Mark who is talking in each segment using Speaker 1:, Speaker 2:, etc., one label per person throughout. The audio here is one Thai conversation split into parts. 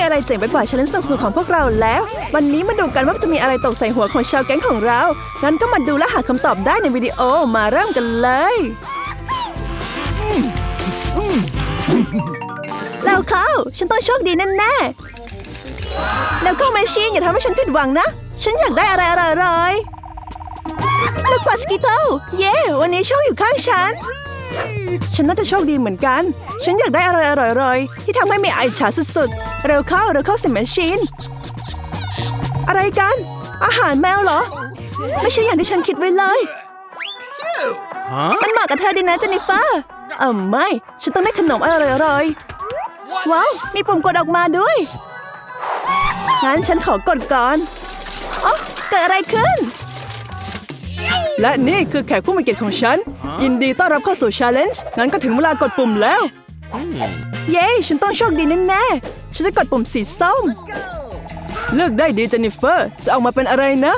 Speaker 1: มีอะไรเจ๋งไปกว่าช l เลน g e สนุกๆของพวกเราแล้ว วันนี้มาดูกันว่าจะมีอะไรตกใส่หัวของชาวแก๊งของเรา งั้นก็มาดูและหาคำตอบได้ในวิดีโอมาเริ่มกันเลย แล้วเขาฉันต้องโชคดีแน่ๆ แล้วเข้าแมชชีนอย่าทำให้ฉันผิดหวังนะ ฉันอยากได้อะไรอร่อยๆลูกกวาสกิโตเย้ วันนี้โชคอยู่ข้างฉัน ฉันน่าจะโชคดีเหมือนกัน ฉันอยากได้อะไรอร่อยๆ ที่ทำให้มีไอฉาสุดๆ เร็วเข้าเร็วเข้าสิแมชชีนอะไรกัน อาหารแมวเหรอ ไม่ใช่อย่างที่ฉันคิดไว้เลย มันเหมาะกับเธอดีนะเจนนิเฟอร์ เออไม่ ฉันต้องได้ขนมอร่อยๆ ว้าว มีปุ่มกดออกมาด้วย งั้นฉันขอกดก่อนอ๋อเกิดอะไรขึ้น และนี่คือแขกผู้มีเกียรติของฉัน ยินดีต้อนรับเข้าสู่ Challenge งั้นก็ถึงเวลากดปุ่มแล้ว เย้ ฉันต้องโชคดีแน่ๆฉันจะกดปุ่มสีส้ม เลือกได้ดีเจนนิเฟอร์ จะออกมาเป็นอะไรนะ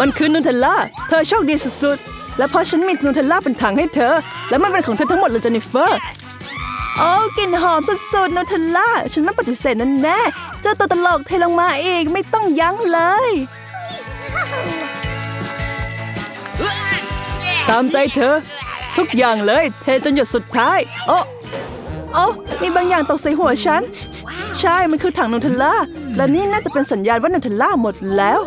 Speaker 1: มันคือนูเทลล่า เธอโชคดีสุดๆ และเพราะฉันมีนูเทลล่าเป็นถังให้เธอ และมันเป็นของเธอทั้งหมดเลยเจนนิเฟอร์โอ้กลิ่นหอมสุดๆนูเทลล่า ฉันไม่ปฏิเสธนั่นแน่เจ้าตัวตลกเทลงมาอีกไม่ต้องยั้งเลย ตามใจเธอ ทุกอย่างเลยเทจนหยดสุดท้าย โอ้โอ้มีบางอย่างตกใส่หัวฉัน ใช่มันคือถังนูเทลล่า และนี่น่าจะเป็นสัญญาณว่านูเทลล่าหมดแล้ว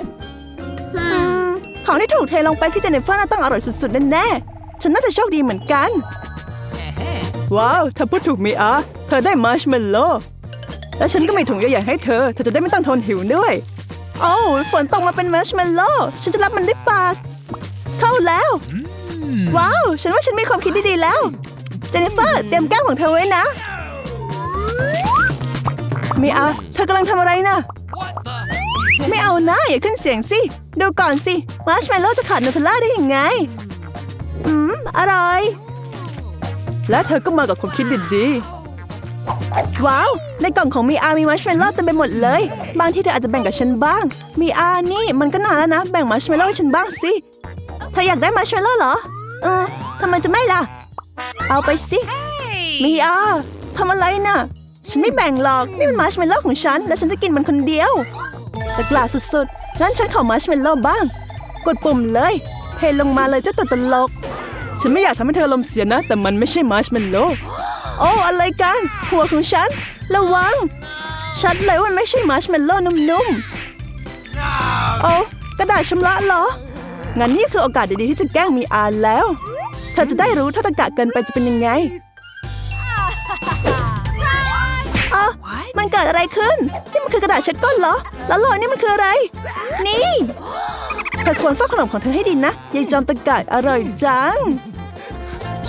Speaker 1: อืมของที่ถูกเทลงไปที่เจเนฟเฟอร์น่าต้องอร่อยสุดๆแน่ๆฉันน่าจะโชคดีเหมือนกัน ว้าวเธอพูดถูกมีอาเธอได้มาร์ชเมลโล่และฉันก็มีถุงใหญ่ๆให้เธอ เธอจะได้ไม่ต้องทนหิวด้วยโอ้วฝนตกมาเป็นมาร์ชเมลโล่ฉันจะรับมันด้วยปาก เข้าแล้ว ว้าว ฉันว่าฉันมีความคิดดีๆแล้ว เจนนิเฟอร์เตรียมแก้มของเธอไว้นะมีอา เธอกำลังทำอะไรนะ ไม่เอานะอย่าขึ้นเสียงสิ ดูก่อนสิมาร์ชเมลโล่จะขาดนูเทลล่าได้ยังไง อืม อร่อย และเธอก็มากับความคิดดีๆ ว้าว ในกล่องของมีอามีมัชเมลโล่เต็มไปหมดเลย บางที่เธออาจจะแบ่งกับฉันบ้าง มีอานี่มันก็นานแล้วนะ แบ่งมัชเมลโล่ให้ฉันบ้างสิ เธออยากได้มัชเมลโล่เหรอ เออทำไมจะไม่ล่ะ เอาไปสิ มีอาทำอะไรน่ะ ฉันไม่แบ่งหรอก นี่มันมัชเมลโล่ของฉัน และฉันจะกินมันคนเดียวแต่กล้าสุดๆงั้นฉันขอมัชเมลโล่บ้าง กดปุ่มเลย เทลงมาเลยเจ้าตัวตลก ฉันไม่อยากทำให้เธอลมณ์เสียนะ แต่มันไม่ใช่มัชเมลโล่โอ้อะไรกัน หัวของฉัน ระวัง ชัดเลยว่ามันไม่ใช่มัชเมลโล่นุ่มๆ โอ้กระดาษชำระเหรอ งั้นนี่คือโอกาสดีๆที่จะแกล้งมีอานแล้ว เธอจะได้รู้ถ้าตะกะเกินไปจะเป็นยังไงอ๋อมันเกิดอะไรขึ้น นี่มันคือกระดาษเช็ดก้นเหรอ แล้วรอยนี่มันคืออะไร นี่เธอควรเฝ้าขนมของเธอให้ดีนะยายจอมตะกะอร่อยจัง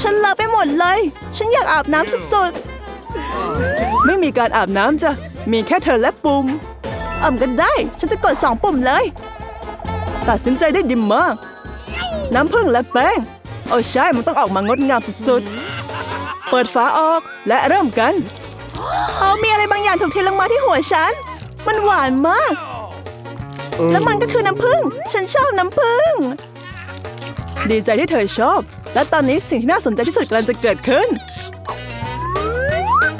Speaker 1: ฉันเลอะไปหมดเลย ฉันอยากอาบน้ำสุดๆ ไม่มีการอาบน้ำจ้ะ มีแค่เธอและปุ่มอ่ำกันได้ ฉันจะกดสองปุ่มเลย ตัดสินใจได้ดีมาก น้ำผึ้งและแป้ง โอ้ใช่ มันต้องออกมางดงามสุดๆ เปิดฝาออกและเริ่มกันเอามีอะไรบางอย่างถูกเทลงมาที่หัวฉัน มันหวานมาก แล้วมันก็คือน้ำผึ้ง ฉันชอบน้ำผึ้ง ดีใจที่เธอชอบ และตอนนี้สิ่งที่น่าสนใจที่สุดกำลังจะเกิดขึ้น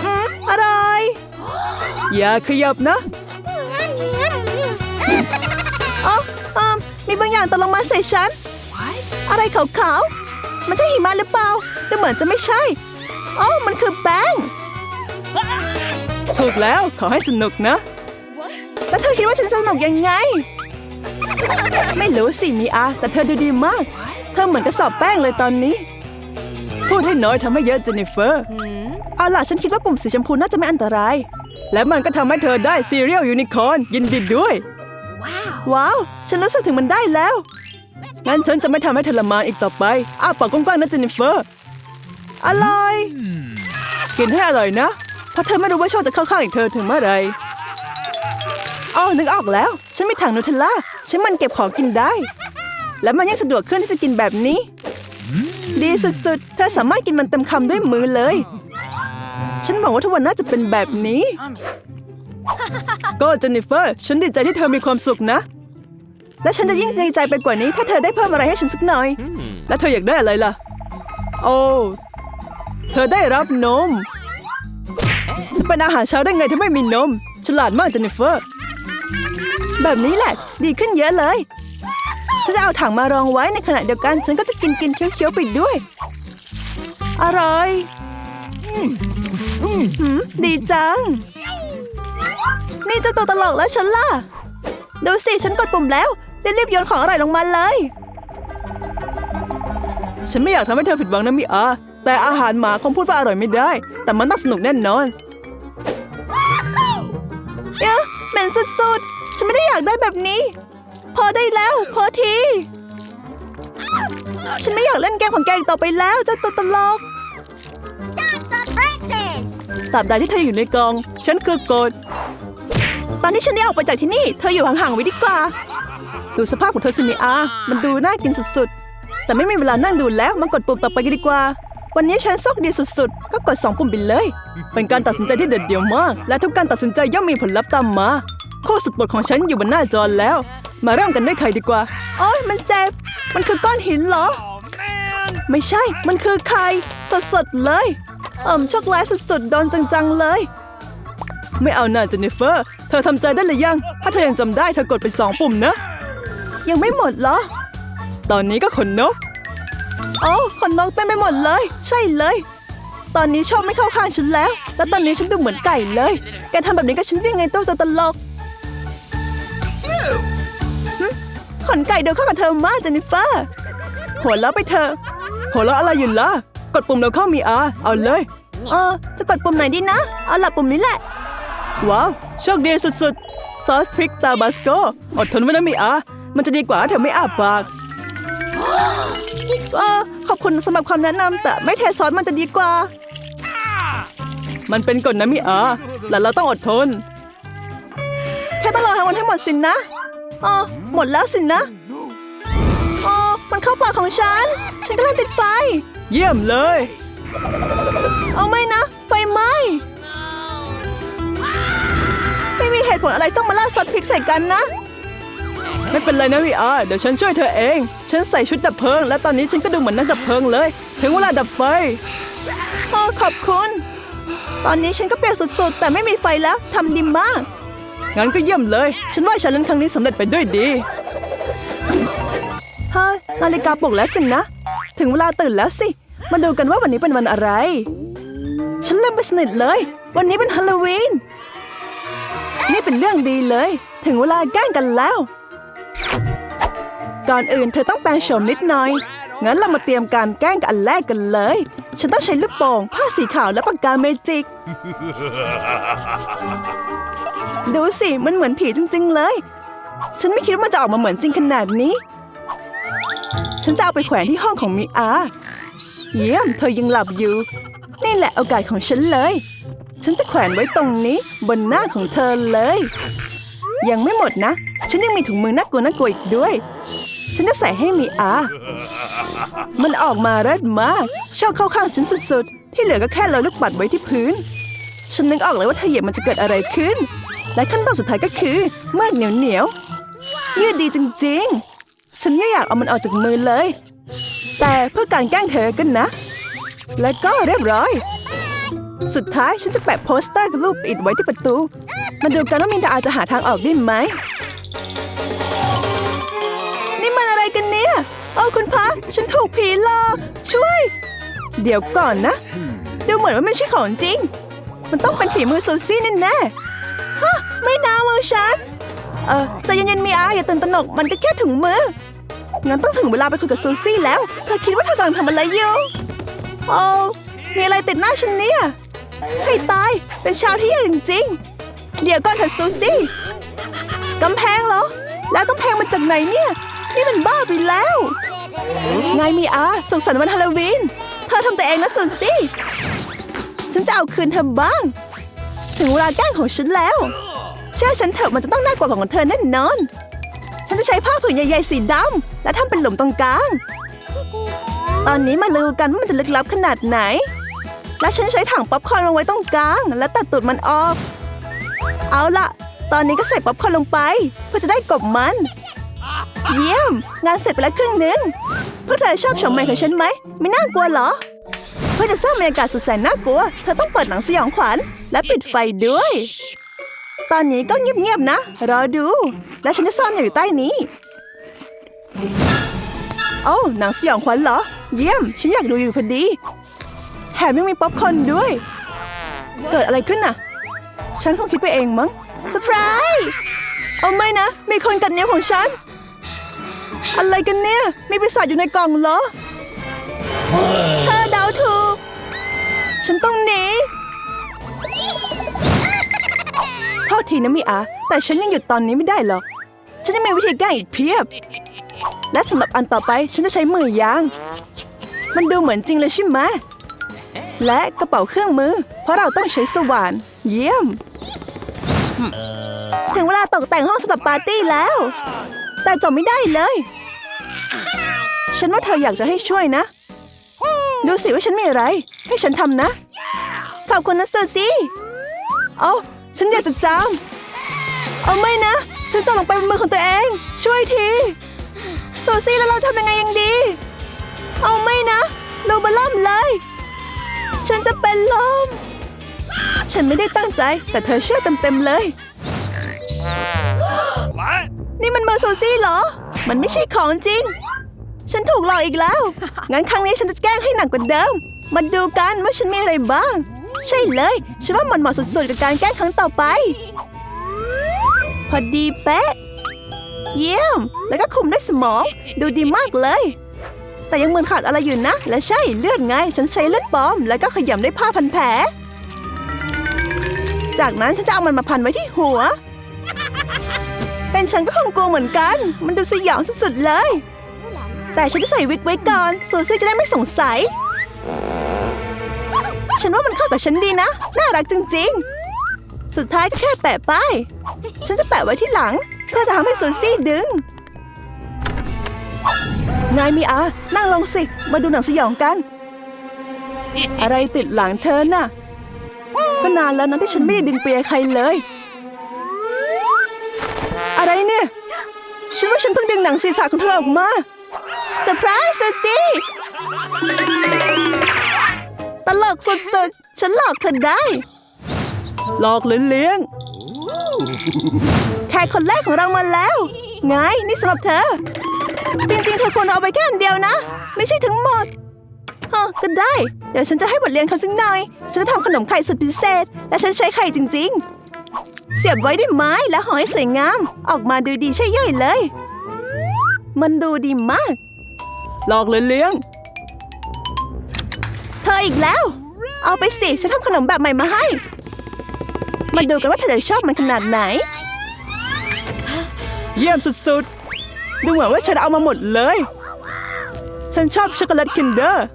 Speaker 1: อืมอร่อยอย่าขยับนะอ๋อ มมีบางอย่างตกลงมาใส่ฉันอะไรขาวๆ มันใช่หิมะหรือเปล่าดูเหมือนจะไม่ใช่อ๋อมันคือแป้ง ถูกแล้ว ขอให้สนุกนะแล้วเธอคิดว่าฉันจะสนุกยังไง ไม่รู้สิมีอา แต่เธอดูดีมาก เธอเหมือนกระสอบแป้งเลยตอนนี้ พูดให้น้อยทำให้เยอะเจนนิเฟอร์ เอาล่ะฉันคิดว่าปุ่มสีชมพูน่าจะไม่อันตราย และมันก็ทำให้เธอได้ซีเรียลยูนิคอร์นยินดีด้วย ว้าว ว้าว ฉันรู้สึกถึงมันได้แล้ว งั้นฉันจะไม่ทำให้เธอละมานอีกต่อไป อ้าปากกว้างๆนะเจนนิเฟอร์ อร่อย กินให้อร่อยนะ เพราะเธอไม่รู้ว่าโชคจะเข้าข้างอีกเธอถึงเมื่อไรอ๋อนึกออกแล้ว ฉันมีถังนูเทลล่า ฉันมันเก็บของกินได้ และมันยังสะดวกขึ้นที่จะกินแบบนี้ ดีสุดๆ เธอสามารถกินมันเต็มคำด้วยมือเลย ฉันหวังว่าทุกวันน่าจะเป็นแบบนี้ ก็เจนนิเฟอร์ ฉันดีใจที่เธอมีความสุขนะ และฉันจะยิ่งดีใจไปกว่านี้ ถ้าเธอได้เพิ่มอะไรให้ฉันสักหน่อย แล้วเธออยากได้อะไรล่ะ โอ้เธอได้รับนม จะเป็นอาหารเช้าได้ไงที่ไม่มีนม ฉลาดมากเจนนิเฟอร์ แบบนี้แหละ ดีขึ้นเยอะเลยฉันจะเอาถังมารองไว้ในขณะเดียวกันฉันก็จะกินกินเคี้ยวๆไปด้วย อร่อยหืมดีจัง นี่เจ้าตัวตลกแล้วฉันล่ะ ดูสิฉันกดปุ่มแล้วรีบๆโยนของอร่อยลงมาเลย ฉันไม่อยากทำให้เธอผิดหวังนะมิอา แต่อาหารหมาคงพูดว่าอร่อยไม่ได้ แต่มันต้องสนุกแน่นอนเอ๊ะเหม็นสุดๆ ฉันไม่ได้อยากได้แบบนี้ พอได้แล้ว พอที ฉันไม่อยากเล่นเกมของแกอีกต่อไปแล้วเจ้าตัวตลก
Speaker 2: Stop the presses!
Speaker 1: ตราบใดที่เธออยู่ในกอง ฉันคือกฎตอนที่ฉันได้ออกไปจากที่นี่ เธออยู่ห่างๆไว้ดีกว่า ดูสภาพของเธอสิมิอา มันดูน่ากินสุดๆ แต่ไม่มีเวลานั่งดูแล้วมากดปุ่มต่อไปกันดีกว่า วันนี้ฉันโชคดีสุดๆ ก็กดสองปุ่มไปเลย เป็นการตัดสินใจที่เด็ดเดี่ยวมาก และทุกการตัดสินใจย่อมมีผลลัพธ์ตามมา โค้ชสุดปรดของฉันอยู่บนหน้าจอแล้ว มาเริ่มกันด้วยใครดีกว่า โอ้ยมันเจ็บ มันคือก้อนหินเหรอ ไม่ใช่ มันคือไข่ สดๆเลย เอ่มโชคร้ายสุดๆ โดนจังๆเลย ไม่เอาหน่าเจนนิเฟอร์ เธอทำใจได้หรือยัง ถ้าเธอยังจำได้เธอกดไปสองปุ่มนะ ยังไม่หมดเหรอ ตอนนี้ก็ขนนก โอ้ขนนกเต็มไปหมดเลย ใช่เลย ตอนนี้ชอบไม่เข้าข้างฉันแล้ว แล้วตอนนี้ฉันดูเหมือนไก่เลย แกทำแบบนี้กับฉันได้ไงตัวจะตลกหึขนไก่เดินเข้ากับเธอมากเจนนิเฟอร์ หัวเราะไปเถอะหัวเราะอะไรอยู่ล่ะ กดปุ่มแล้วเข้ามีอาเอาเลย เออ จะกดปุ่มไหนดีนะ เอาหลับปุ่มนี้แหละ ว้าว โชคดีสุดๆ ซอสพริกตาบาสโก อดทนไว้นะมีอา มันจะดีกว่าถ้าเธอไม่อาปากเออขอบคุณสำหรับคำแนะนำแต่ไม่เทซอสมันจะดีกว่า มันเป็นกฎนะมิอาและเราต้องอดทน แค่ต้องรอให้วันทั้งหมดสินนะอ๋อหมดแล้วสินนะอ๋อมันเข้าปากของฉัน ฉันกำลังติดไฟ เยี่ยมเลย เอาไม่นะ ไฟไหม้ไม่มีเหตุผลอะไรต้องมาล่าซอสพริกใส่กันนะ ไม่เป็นไรนะวีอาเดี๋ยวฉันช่วยเธอเอง ฉันใส่ชุดดับเพลิง และตอนนี้ฉันก็ดูเหมือนนักดับเพลิงเลย ถึงเวลาดับไฟอ๋อขอบคุณ ตอนนี้ฉันก็เปียกสุดๆ แต่ไม่มีไฟแล้วทำดีมาก งั้นก็เยี่ยมเลย ฉันว่าฉันเล่นครั้งนี้สำเร็จไปด้วยดีเฮ้ยนาฬิกาปลุกแล้วสินะ ถึงเวลาตื่นแล้วสิ มาดูกันว่าวันนี้เป็นวันอะไร ฉันลืมไปสนิทเลย วันนี้เป็นฮาโลวีน นี่เป็นเรื่องดีเลย ถึงเวลาแกล้งกันแล้ว ก่อนอื่นเธอต้องแปลงโฉมนิดหน่อย งั้นเรามาเตรียมการแกล้งกันอันแรกกันเลย ฉันต้องใช้ลูกโป่ง ผ้าสีขาวและปากกาเมจิก ดูสิ มันเหมือนผีจริง ๆ เลย ฉันไม่คิดว่ามันจะออกมาเหมือนจริงขนาดนี้ ฉันจะเอาไปแขวนที่ห้องของมิอา เยี่ยม เธอยังหลับอยู่ นี่แหละโอกาสของฉันเลย ฉันจะแขวนไว้ตรงนี้ บนหน้าของเธอเลย ยังไม่หมดนะ ฉันยังมีถุงมือน่ากลัวน่ากลัวอีกด้วย ฉันจะใส่ให้มีอา มันออกมาเลิศมากชอบเข้าข้างฉันสุดๆ ที่เหลือก็แค่โรยลูกปัดไว้ที่พื้น ฉันนึกออกเลยว่าถ้าเหยียบมันจะเกิดอะไรขึ้น และขั้นตอนสุดท้ายก็คือเมือกเหนียวเหนียวยืดดีจริงๆ ฉันไม่อยากเอามันออกจากมือเลย แต่เพื่อการแกล้งเธอกันนะ และก็เรียบร้อย สุดท้ายฉันจะแปะโปสเตอร์กับรูปปิดไว้ที่ประตู มาดูกันว่ามินดาอาจจะหาทางออกได้ไหม นี่มันอะไรกันเนี่ยโอ้คุณพระฉันถูกผีหลอกช่วย เดี๋ยวก่อนนะ ดูเหมือนว่าไม่ใช่ของจริง มันต้องเป็นฝีมือซูซี่แน่ๆฮะไม่นามือฉัน เออใจเย็นๆมีอาอย่าตื่นตระหนกมันก็แค่ถุงมือ งั้นต้องถึงเวลาไปคุยกับซูซี่แล้ว เธอคิดว่าเธอกำลังทำอะไรอยู่โอ้มีอะไรติดหน้าฉันเนี่ยให้ตาย เป็นชาวที่แย่จริงๆ เดี๋ยวก่อนเถอะซูซี่กำแพงเหรอ แล้วกำแพงมาจากไหนเนี่ย นี่มันบ้าไปแล้ว ไงมีอาสุขสันต์วันฮาโลวีน เธอทำแต่เองนะซูซี่ ฉันจะเอาคืนเธอบ้าง ถึงเวลาแกล้งของฉันแล้ว เชื่อฉันเถอะมันจะต้องน่ากลัวกว่าของเธอแน่นอน ฉันจะใช้ผ้าผืนใหญ่ๆสีดำและทำเป็นหลุมตรงกลาง ตอนนี้มาดูกันว่ามันจะลึกลับขนาดไหน และฉันใช้ถังป๊อปคอร์นวางไว้ตรงกลาง และตัดตูดมันออก เอาละตอนนี้ก็ใส่ป๊อปคอร์นลงไป เพื่อจะได้กบมัน เยี่ยม งานเสร็จไปแล้วครึ่งหนึงพวกเธอชอบชมใหม่ของฉันไหมไม่น่ากลัวเหรอเพื่อจะสร้างบรรยากาศสุดแสนน่ากลัว เธอต้องเปิดหนังสยองขวัญและปิดไฟด้วย ตอนนี้ก็เงียบๆนะ รอดู และฉันจะซ่อนอยู่ใต้นี้ โอ้หนังสยองขวัญเหรอ เยี่ยม ฉันอยากดูอยู่พอดีแถมยังมีป๊อปคอนด้วย เกิดอะไรขึ้นน่ะ ฉันคงคิดไปเองมั้งเซอร์ไพรส์เอาไม่นะ มีคนกัดนิ้วของฉัน อะไรกันเนี่ย มีปีศาจอยู่ในกล่องเหรอเธอเดาถูก ฉันต้องหนี ทษทีนะมิอา แต่ฉันยังหยุดตอนนี้ไม่ได้หรอก ฉันยังมีวิธีแก้อีกเพียบ และสำหรับอันต่อไปฉันจะใช้มือยาง มันดูเหมือนจริงเลยใช่ไหม และกระเป๋าเครื่องมือ เพราะเราต้องใช้สว่าน เยี่ยม ถึงเวลาตกแต่งห้องสำหรับปาร์ตี้แล้ว แต่จบไม่ได้เลย ฉันว่าเธออยากจะให้ช่วยนะ ดูสิว่าฉันมีอะไร ให้ฉันทำนะ ขอบคุณนะซูซี่เอา ฉันอยากจะจามเอาไม่นะ ฉันจะลงไปบนมือของตัวเอง ช่วยทีซูซี่แล้วเราทำยังไงยังดี เอาไม่นะลูบาล่มเลย ฉันจะเป็นลม ฉันไม่ได้ตั้งใจ แต่เธอเชื่อเต็มๆเลย
Speaker 3: What?
Speaker 1: นี่มันมือซูซี่เหรอ มันไม่ใช่ของจริง ฉันถูกหลอกอีกแล้ว งั้นครั้งนี้ฉันจะแกล้งให้หนักกว่าเดิม มาดูกันว่าฉันมีอะไรบ้าง ใช่เลยฉันว่ามันเหมาะสุดๆกับการแกล้งครั้งต่อไป พอดีเป๊ะ เยี่ยม แล้วก็คุมด้วยสมอง ดูดีมากเลย แต่ยังเหมือนขาดอะไรอยู่นะ และใช่เลือดไง ฉันใช้เลือดปลอม แล้วก็ขยำด้วยผ้าพันแผล จากนั้นฉันจะเอามันมาพันไว้ที่หัว เป็นฉันก็คงกลัวเหมือนกัน มันดูสยองสุดๆเลย แต่ฉันจะใส่วิกไว้ก่อนซูซี่จะได้ไม่สงสัย ฉันว่ามันเข้ากับฉันดีนะ น่ารักจริง ๆ สุดท้ายก็แค่แปะป้าย ฉันจะแปะไว้ที่หลัง เพื่อจะทำให้ซูซี่ดึงไงมีอา นั่งลงสิ มาดูหนังสยองกัน อะไรติดหลังเธอน่ะก็นานแล้วนะที่ฉันไม่ได้ดึงเปียใครเลย อะไรเนี่ย ฉันว่าฉันเพิ่งดึงหนังศีรษะของเธอออกมาเซอร์ไพรส์ซูซี่ ตลกสุดๆ ฉันหลอกเธอได้ หลอกเลี้ยงๆแขกคนแรกของเรามาแล้ว ไง นี่สำหรับเธอ จริงๆ เธอควรเอาไปแค่อันเดียวนะ ไม่ใช่ทั้งหมดฮะก็ได้ เดี๋ยวฉันจะให้บทเรียนเขาสักหน่อย ฉันจะทำขนมไข่สุดพิเศษ และฉันใช้ไข่จริง ๆ เสียบไว้ด้วยไม้และห่อให้สวยงาม ออกมาดูดีใช่ย่อยเลย มันดูดีมากหลอกเลยเลี้ยงเธ ออีกแล้ว เอาไปสิ ฉันทำขนมแบบใหม่มาให้ มาดูกันว่าเธอจะชอบมันขนาดไหน เยี่ยมสุดๆ ดูเหมือนว่าฉันเอามาหมดเลย ฉันชอบช็อกโกแลตคินเดอร์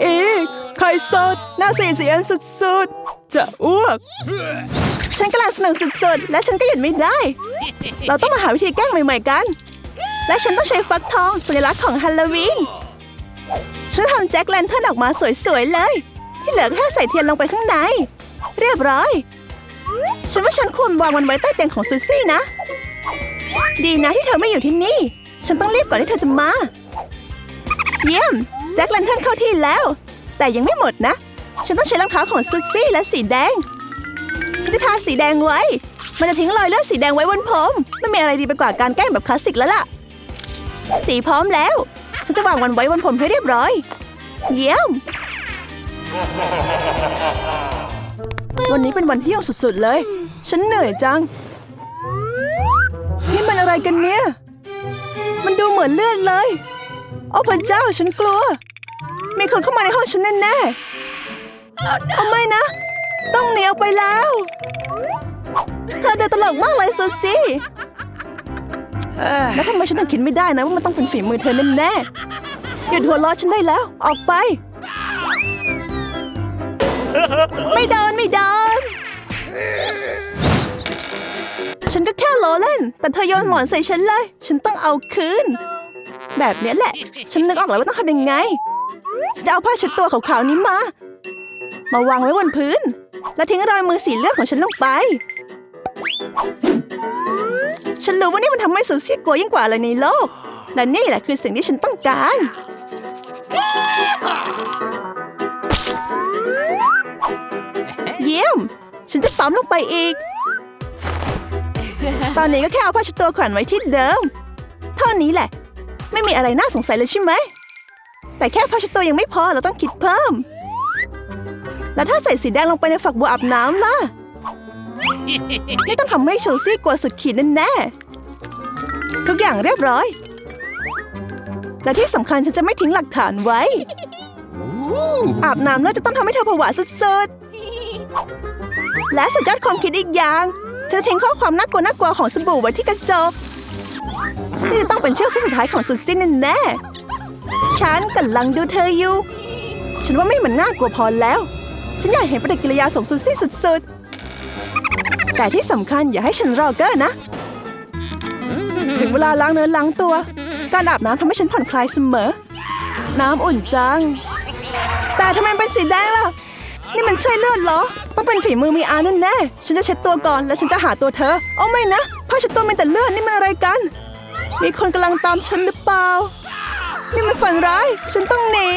Speaker 1: เอ๊ะไข่สดน่าเสียเสียนสุดๆ จะอ้วก ฉันกำลังสนุกสุดๆ และฉันก็หยุดไม่ได้ เราต้องมาหาวิธีแกล้งใหม่ๆกัน และฉันต้องใช้ฟักทองสัญลักษณ์ของฮาโลวีน ฉันทำแจ็คแลนเทิร์นออกมาสวยๆเลย ที่เหลือแค่ใส่เทียนลงไปข้างใน เรียบร้อย ฉันว่าฉันควรวางมันไว้ใต้เตียงของซูซี่นะ ดีนะที่เธอไม่อยู่ที่นี่ ฉันต้องรีบก่อนที่เธอจะมา เยี่ยม แจ็คแลนเทิร์นเข้าที่แล้ว แต่ยังไม่หมดนะ ฉันต้องใช้รองเท้าของซูซี่และสีแดง ฉันจะทาสีแดงไว้ มันจะทิ้งรอยเลือดสีแดงไว้บนผม ไม่มีอะไรดีไปกว่าการแกล้งแบบคลาสสิกแล้วล่ะ สีพร้อมแล้ว ฉันจะวางมันไว้บนผมให้เรียบร้อย เยี่ยม วันนี้เป็นวันที่ยงสุดๆเลย ฉันเหนื่อยจัง นี่มันอะไรกันเนี่ย มันดูเหมือนเลือดเลย โอ้พระเจ้าฉันกลัว มีคนเข้ามาในห้องฉันแน่ๆเอาไม่นะ ต้องหนีออกไปแล้ว เธอเดินตลกมากเลยซูซี่ แล้วทำไมฉันถึงคิดไม่ได้นะว่ามันต้องเป็นฝีมือเธอแน่ๆหยุดหัวเราะฉันได้แล้ว ออกไป ไม่โดนไม่โดนฉันก็แค่ล้อเล่น แต่เธอโยนหมอนใส่ฉันเลย ฉันต้องเอาคืน แบบนี้แหละ ฉันนึกออกแล้วว่าต้องทำยังไงฉันจะเอาผ้าเช็ดตัวขาวๆนี้มา มาวางไว้บนพื้น แล้วทิ้งรอยมือสีเลือดของฉันลงไป ฉันรู้ว่านี่มันทำให้ซูซี่กลัวยิ่งกว่าอะไรในโลก และนี่แหละคือสิ่งที่ฉันต้องการ เยี่ยม ฉันจะปั๊มลงไปอีก ตอนนี้ก็แค่เอาผ้าชุดตัวแขวนไว้ที่เดิม เท่านี้แหละ ไม่มีอะไรน่าสงสัยเลยใช่ไหม แต่แค่ผ้าชุดตัวยังไม่พอเราต้องคิดเพิ่ม แล้วถ้าใส่สีแดงลงไปในฝักบัวอาบน้ำล่ะ นี่ต้องทำให้เชลซี่กลัวสุดขีดแน่ๆทุกอย่างเรียบร้อย และที่สำคัญฉันจะไม่ทิ้งหลักฐานไว้ อาบน้ำน่าจะต้องทำให้เธอผวาสุดๆ และสุดยอดความคิดอีกอย่างฉันจะทิ้งข้อความน่ากลัวน่ากลัวของสบู่ไว้ที่กระจกนี่จะต้องเป็นเชือกเส้นสุดท้ายของสุดสิ้นแน่ๆฉันกำลังดูเธออยู่ ฉันว่าไม่เหมือนน่ากลัวพอแล้ว ฉันอยากเห็นปฏิกิริยาสมสุดสิ้นสุดๆ แต่ที่สำคัญอย่าให้ฉันรอเกอร์นะ ถึงเวลาล้างเนื้อล้างตัว การอาบน้ำทำให้ฉันผ่อนคลายเสมอ น้ำอุ่นจัง แต่ทำไมเป็นสีแดงล่ะ นี่มันใช่เลือดเหรอ ต้องเป็นฝีมือมีอาแน่ๆฉันจะเช็ดตัวก่อนแล้วฉันจะหาตัวเธอ โอ้ไม่นะผ้าเช็ดตัวเป็นแต่เลือดนี่มันอะไรกัน มีคนกำลังตามฉันหรือเปล่า นี่มันฝันร้าย ฉันต้องหนี